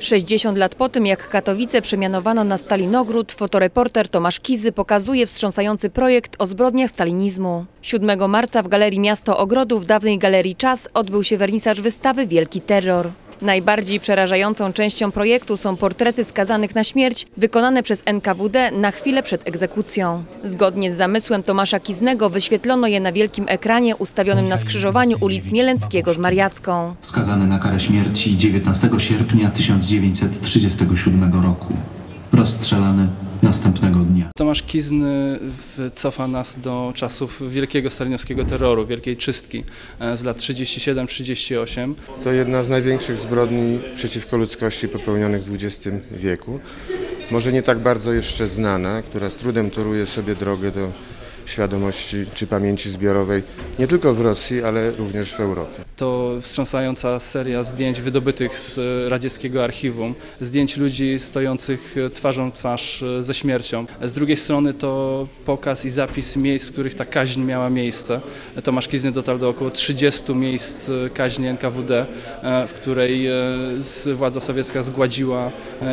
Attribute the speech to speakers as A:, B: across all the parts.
A: 60 lat po tym, jak Katowice przemianowano na Stalinogród, fotoreporter Tomasz Kizy pokazuje wstrząsający projekt o zbrodniach stalinizmu. 7 marca w Galerii Miasto Ogrodów, dawnej Galerii Czas, odbył się wernisaż wystawy Wielki Terror. Najbardziej przerażającą częścią projektu są portrety skazanych na śmierć, wykonane przez NKWD na chwilę przed egzekucją. Zgodnie z zamysłem Tomasza Kiznego wyświetlono je na wielkim ekranie ustawionym na skrzyżowaniu ulic Mielęckiego z Mariacką.
B: skazany na karę śmierci 19 sierpnia 1937 roku. Rozstrzelany następnego dnia.
C: Tomasz Kizny cofa nas do czasów wielkiego stalinowskiego terroru, wielkiej czystki e, z lat 37-38.
D: To jedna z największych zbrodni przeciwko ludzkości popełnionych w XX wieku. Może nie tak bardzo jeszcze znana, która z trudem toruje sobie drogę do świadomości czy pamięci zbiorowej nie tylko w Rosji, ale również w Europie.
C: To wstrząsająca seria zdjęć wydobytych z e, radzieckiego archiwum, zdjęć ludzi stojących e, twarzą w twarz e, ze śmiercią. Z drugiej strony to pokaz i zapis miejsc, w których ta kaźń miała miejsce. Tomasz Kizny dotarł do około 30 miejsc kaźni NKWD, w której władza sowiecka zgładziła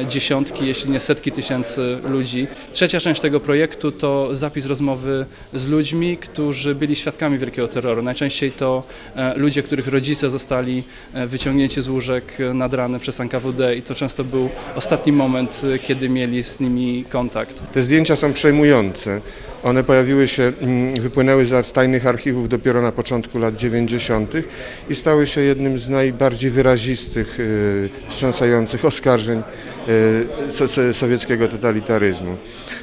C: dziesiątki, jeśli nie setki tysięcy ludzi. Trzecia część tego projektu to zapis rozmowy z ludźmi, którzy byli świadkami wielkiego terroru. Najczęściej to e, ludzie, których rodzice zostali e, wyciągnięci z łóżek e, nad ranem przez NKWD i to często był ostatni moment, kiedy mieli z nimi kontakt.
D: Te zdjęcia są przejmujące. One pojawiły się, mm, wypłynęły z tajnych archiwów dopiero na początku lat 90. i stały się jednym z najbardziej wyrazistych, y, wstrząsających oskarżeń y, so- so- sowieckiego totalitaryzmu,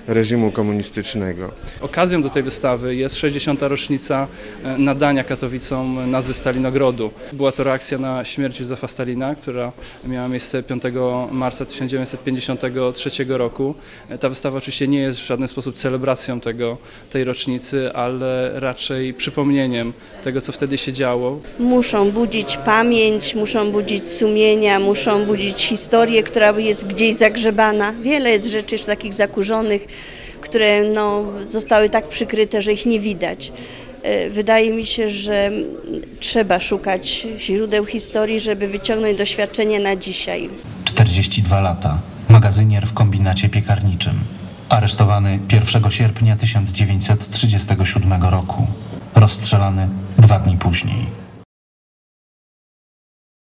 D: reżimu komunistycznego.
C: Okazją do tej wystawy jest 60. rocznica e, nadania Katowicom nazwy Stalinogrodu. Była to reakcja na śmierć Józefa Stalina, która miała miejsce 5 marca 1953 roku. E, Ta wystawa oczywiście nie jest w żaden sposób celebracją tego, tej rocznicy, ale raczej przypomnieniem tego, co wtedy się działo.
E: muszą budzić pamięć, muszą budzić sumienia, muszą budzić historię, która jest gdzieś zagrzebana. Wiele jest rzeczy jeszcze takich zakurzonych, które no, zostały tak przykryte, że ich nie widać. E, Wydaje mi się, że trzeba szukać źródeł historii, żeby wyciągnąć doświadczenie na dzisiaj.
B: 42 lata. Magazynier w kombinacie piekarniczym. Aresztowany 1 sierpnia 1937 roku. Rozstrzelany dwa dni później.